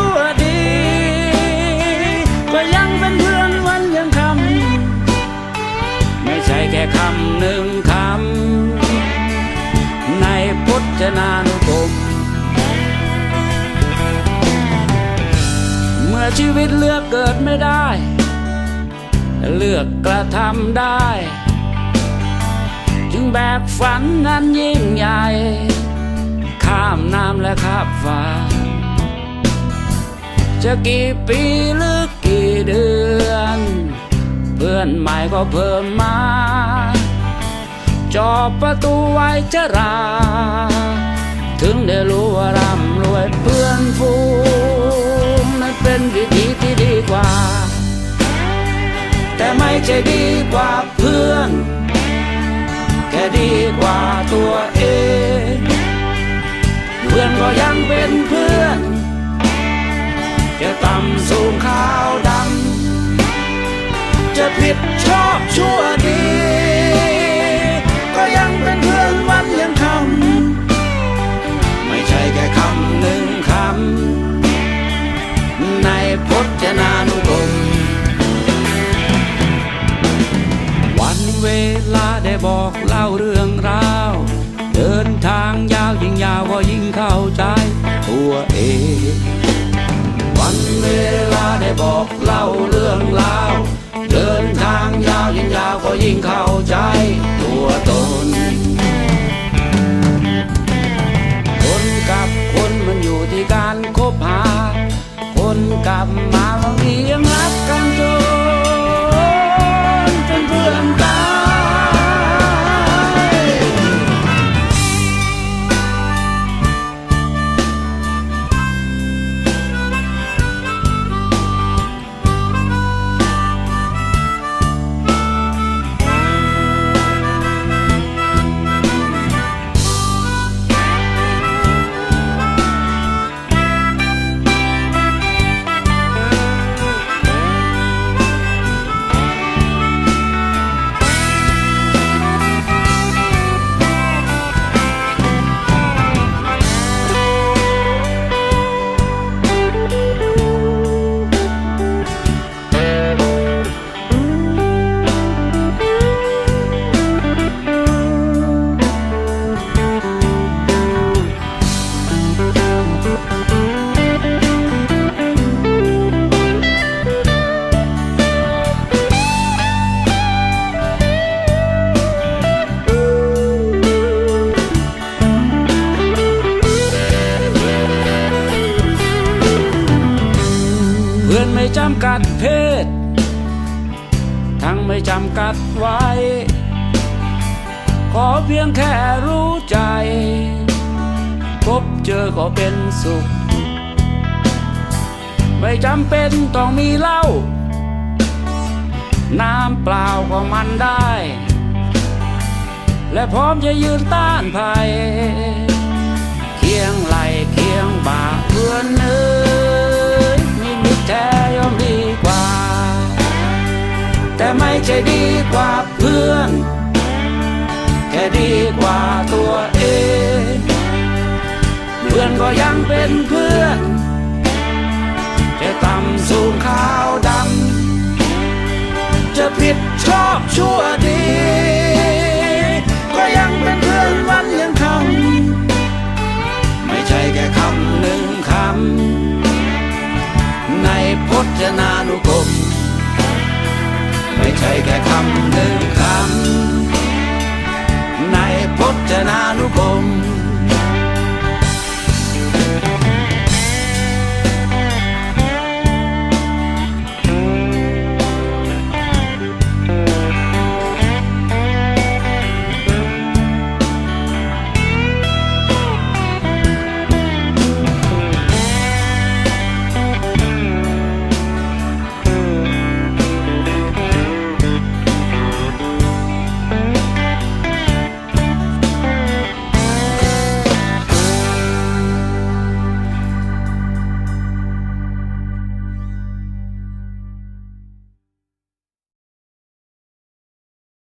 ่ว นานุกรมเมื่อชีวิตเลือกเกิดไม่ได้ เลือกกระทำได้ จึงแบกฝันนั้นยิ่งใหญ่ ข้ามน้ำและข้ามฟ้า จะกี่ปีหรือกี่เดือน เพื่อนใหม่ก็เพิ่มมาจอบประตูไว้จะรา งได้รู้ว่าร่ำรวยเพื่อนฟูมนั้นเป็นวิธีที่ดีกว่า แต่ไม่ใช่ดีกว่าเพื่อน แค่ดีกว่าตัวเอง เพื่อนก็ยังเป็นเพื่อน ลาได้บอกเล่าเรื่องราว เดินทางยาวยิ่งยาวก็ยิ่งเข้าใจตัวเอง วันเวลาได้บอกเล่าเรื่องราว อนไม่จำกัดเพศ ทั้งไม่จำกัดไว้ ขอเพียงแค่รู้ใจ พบเจอก็เป็นสุข ไม่จำเป็นต้องมีเหล้าน้ำเปล่าก็มันได้ และพร้อมจะยืนต้านภัย เคียงไหลเคียงบ่าเพื่อนเอ้ แต่ไม่ใช่ดีกว่าเพื่อน แค่ดีกว่าตัวเอง เพื่อนก็ยังเป็นเพื่อน จะต่ำสูงขาวดำ จะผิดชอบชั่วดี ไ